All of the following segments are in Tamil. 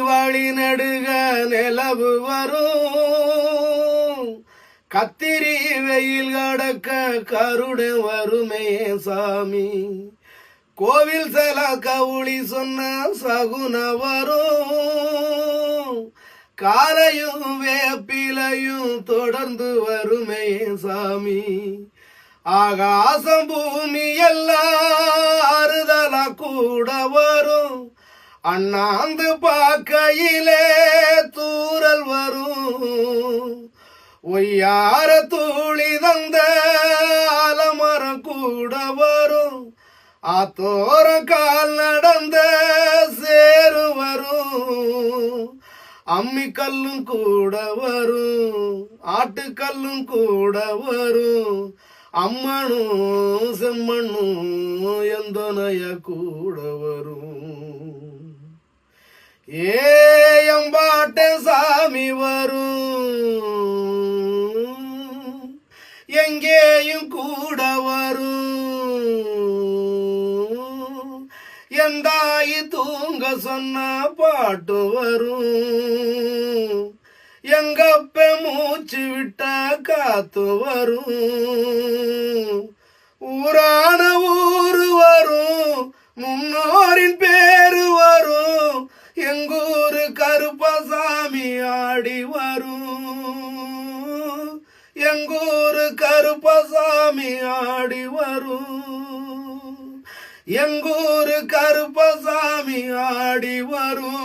வழி நடுக நிலவு வரும். கத்திரி வெயில் கடக்க கருட வருமே சாமி. கோவில் செல கவுளி சொன்ன சகுன வரும். காலையும் வேப்பிலையும் தொடர்ந்து வருமே சாமி. ஆகாசம் பூமி எல்லாம் அறுதலா கூட அண்ணாந்து பார்க்கையிலே தூரல் வரும். ஒய்யார தூளி தந்த அலமரம் கூட வரும். ஆத்தோர கால் நடந்த சேரு வரும். அம்மி கல்லும் கூட வரும். ஆட்டுக்கல்லும் கூட வரும். அம்மனும் செம்மண்ணும் எந்தனைய கூட வரும். ஏயம்பாட்ட சாமி வரும். எங்கேயும் கூட வரும். எந்தாயி தூங்க சொன்ன பாட்டு வரும். எங்கப்ப மூச்சு விட்ட காத்து வரும். பாடி வரும். எங்கூரு கருப்பசாமி ஆடி வரும். எங்கூரு கருப்பசாமி ஆடி வரும்.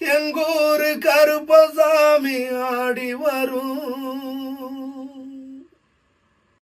எங்கூரு கருப்பசாமி ஆடி வரும்.